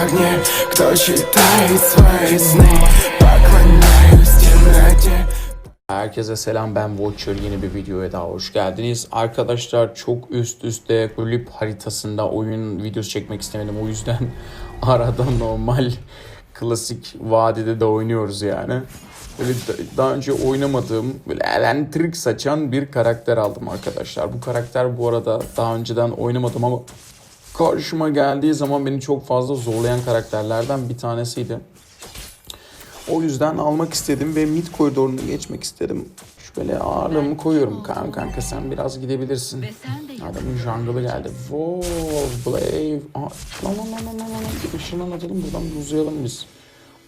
огне Кто читает свои сны Поклоняюсь темноте Herkese selam ben Watcher yeni bir videoya daha hoş geldiniz. Arkadaşlar çok üst üste kulüp haritasında oyun videosu çekmek istemedim. O yüzden arada normal klasik vadide de oynuyoruz yani. Böyle da- daha önce oynamadığım böyle elentrik saçan bir karakter aldım arkadaşlar. Bu karakter bu arada daha önceden oynamadım ama karşıma geldiği zaman beni çok fazla zorlayan karakterlerden bir tanesiydi. O yüzden almak istedim ve mid koridorunu geçmek istedim. Şöyle ağırlığımı koyuyorum kanka kanka sen biraz gidebilirsin. Adamın jungle'ı geldi. Wow, Blave. Aa, lan lan lan lan lan lan. Bir ışından atalım buradan uzayalım biz.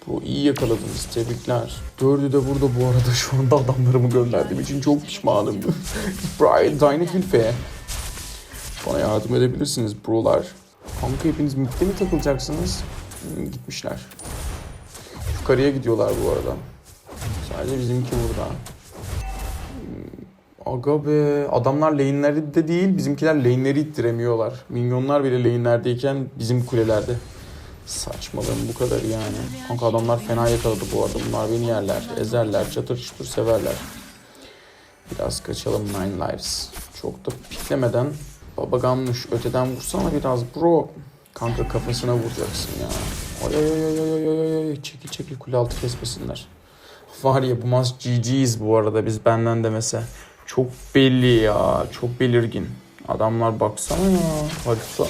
Bu iyi yakaladınız. Tebrikler. Dördü de burada bu arada şu anda adamlarımı gönderdiğim için çok pişmanım. Brian Dynafilfe. Bana yardım edebilirsiniz brolar. Kanka hepiniz midde mi takılacaksınız? Hmm, gitmişler. Yukarıya gidiyorlar bu arada. Sadece bizimki burada. Hmm, Aga be. Adamlar lane'leri de değil, bizimkiler lane'leri ittiremiyorlar. Minyonlar bile lane'lerdeyken bizim kulelerde. Saçmalığın bu kadar yani. Kanka adamlar fena yakaladı bu arada. Bunlar beni yerler, ezerler, çatır çutur severler. Biraz kaçalım Nine Lives. Çok da piklemeden baba ganmış öteden vursana biraz bro. Kanka kafasına vuracaksın ya. Ay ay ay ay ay ay ay çekil çekil kule altı kesmesinler. Var ya bu maç GG'yiz bu arada biz benden demese. Çok belli ya çok belirgin. Adamlar baksana ya harita.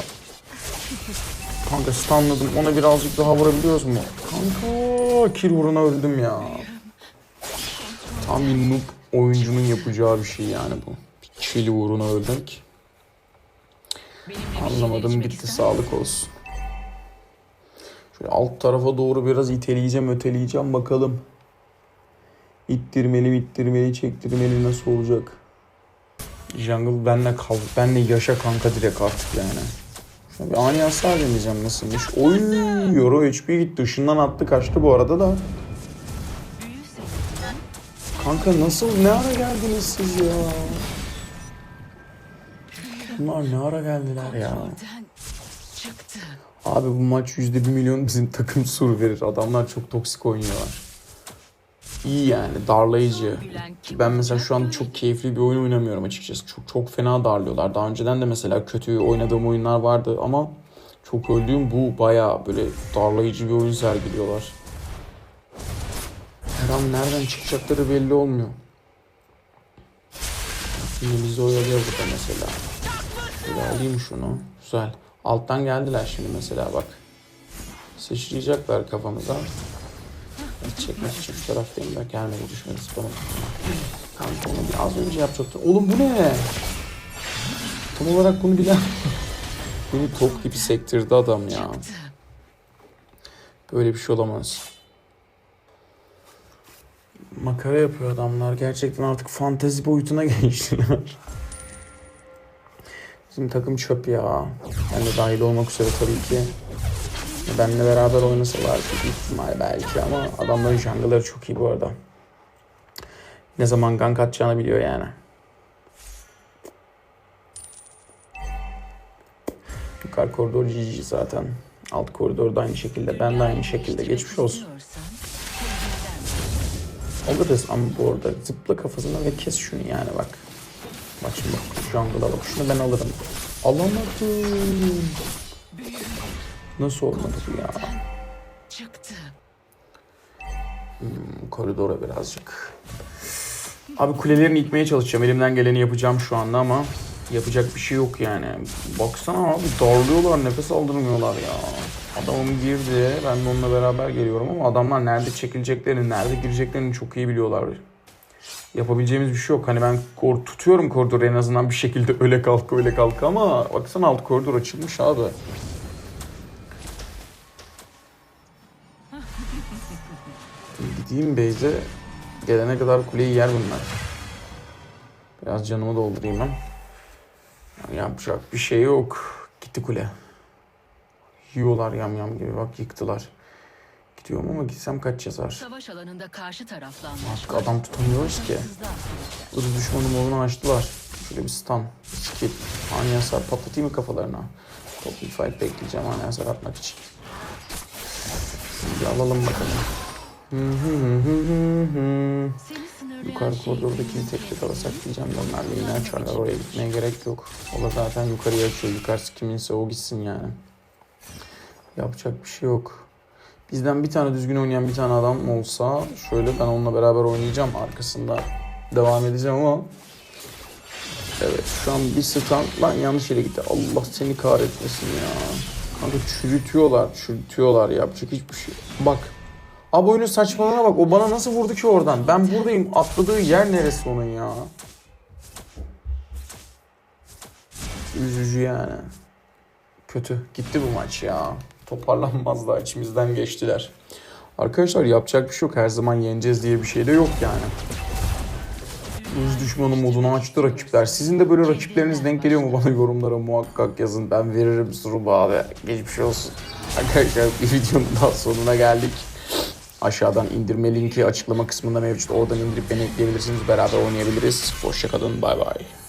Kanka stunladım ona birazcık daha vurabiliyoruz mu? Kanka kill uğruna öldüm ya. Tam bir noob oyuncunun yapacağı bir şey yani bu. Bir kill uğruna ölmek. Benimle bir Anlamadım içmek gitti ister sağlık olsun. Şöyle alt tarafa doğru biraz iteleyeceğim öteleyeceğim bakalım. İttirmeli ittirmeli çektirmeli nasıl olacak? Jungle benle kal benle yaşa kanka direkt artık yani. Şöyle bir ani hasar deneyeceğim nasılmış. Oy Euro HP gitti ışından attı kaçtı bu arada da. Kanka nasıl ne ara geldiniz siz ya? Bunlar ne ara geldiler ya? çıktı. Abi bu maç yüzde bir milyon bizim takım sur verir. Adamlar çok toksik oynuyorlar. İyi yani darlayıcı. Ki ben mesela şu an çok keyifli bir oyun oynamıyorum açıkçası. Çok çok fena darlıyorlar. Daha önceden de mesela kötü oynadığım oyunlar vardı ama çok öldüğüm bu baya böyle darlayıcı bir oyun sergiliyorlar. Her an nereden çıkacakları belli olmuyor. Yine bizi oyalıyor burada mesela. Şöyle alayım şunu. Güzel. Alttan geldiler şimdi mesela bak. Sıçrayacaklar kafamıza. Hiç çekmek için şu taraftayım da gelmedi düşmedi spamı. Kanka onu bir az önce yapacaktım. Oğlum bu ne? Tam olarak bunu bilen. Beni top gibi sektirdi adam ya. Böyle bir şey olamaz. Makara yapıyor adamlar. Gerçekten artık fantezi boyutuna geçtiler. Bizim takım çöp ya. Ben de dahil olmak üzere tabii ki. Benle beraber oynasalar büyük ihtimal belki ama adamların jungle'ları çok iyi bu arada. Ne zaman gank atacağını biliyor yani. Yukarı koridor GG zaten. Alt koridorda aynı şekilde. Ben de aynı şekilde. Geçmiş olsun. Alırız ama bu arada zıpla kafasına ve kes şunu yani bak. Bak şimdi bak bak şunu ben alırım. Alamadım. Nasıl olmadı bu ya? Çıktı. Koridora birazcık. Abi kulelerini itmeye çalışacağım. Elimden geleni yapacağım şu anda ama yapacak bir şey yok yani. Baksana abi darlıyorlar, nefes aldırmıyorlar ya. Adamım girdi, ben de onunla beraber geliyorum ama adamlar nerede çekileceklerini, nerede gireceklerini çok iyi biliyorlar. Yapabileceğimiz bir şey yok. Hani ben kor tutuyorum koridoru en azından bir şekilde öyle kalk öyle kalk ama baksana alt koridor açılmış abi. Gideyim Beyze. Gelene kadar kuleyi yer bunlar. Biraz canımı doldurayım ben. Yani yapacak bir şey yok. Gitti kule. Yiyorlar yam yam gibi. Bak yıktılar. Gidiyorum ama gitsem kaç yazar. Savaş alanında karşı tarafla Artık adam tutamıyoruz ki. Irz düşmanı molunu açtılar. Şöyle bir stun. Skill. Ani hasar patlatayım mı kafalarına? Top bir fight bekleyeceğim ani hasar atmak için. Bir alalım bakalım. Yukarı şey koridordakini tek tek alasak diyeceğim de onlar yine açarlar. Oraya gitmeye gerek yok. O da zaten yukarıya açıyor. Yukarısı kiminse o gitsin yani. Yapacak bir şey yok. Bizden bir tane düzgün oynayan bir tane adam olsa şöyle ben onunla beraber oynayacağım. Arkasında devam edeceğim ama Evet şu an bir stand lan yanlış yere gitti. Allah seni kahretmesin ya. Kanka çürütüyorlar, çürütüyorlar. Yapacak hiçbir şey. Bak. Abi oyunun saçmalığına bak. O bana nasıl vurdu ki oradan? Ben buradayım. Atladığı yer neresi onun ya? Üzücü yani. Kötü. Gitti bu maç ya. Toparlanmazlar. içimizden geçtiler. Arkadaşlar yapacak bir şey yok. Her zaman yeneceğiz diye bir şey de yok yani. Öz düşmanı modunu açtı rakipler. Sizin de böyle rakipleriniz denk geliyor mu bana yorumlara muhakkak yazın. Ben veririm surubu abi. Geçmiş olsun. Arkadaşlar bir videonun daha sonuna geldik. Aşağıdan indirme linki açıklama kısmında mevcut. Oradan indirip beni ekleyebilirsiniz. Beraber oynayabiliriz. Hoşçakalın. Bay bay.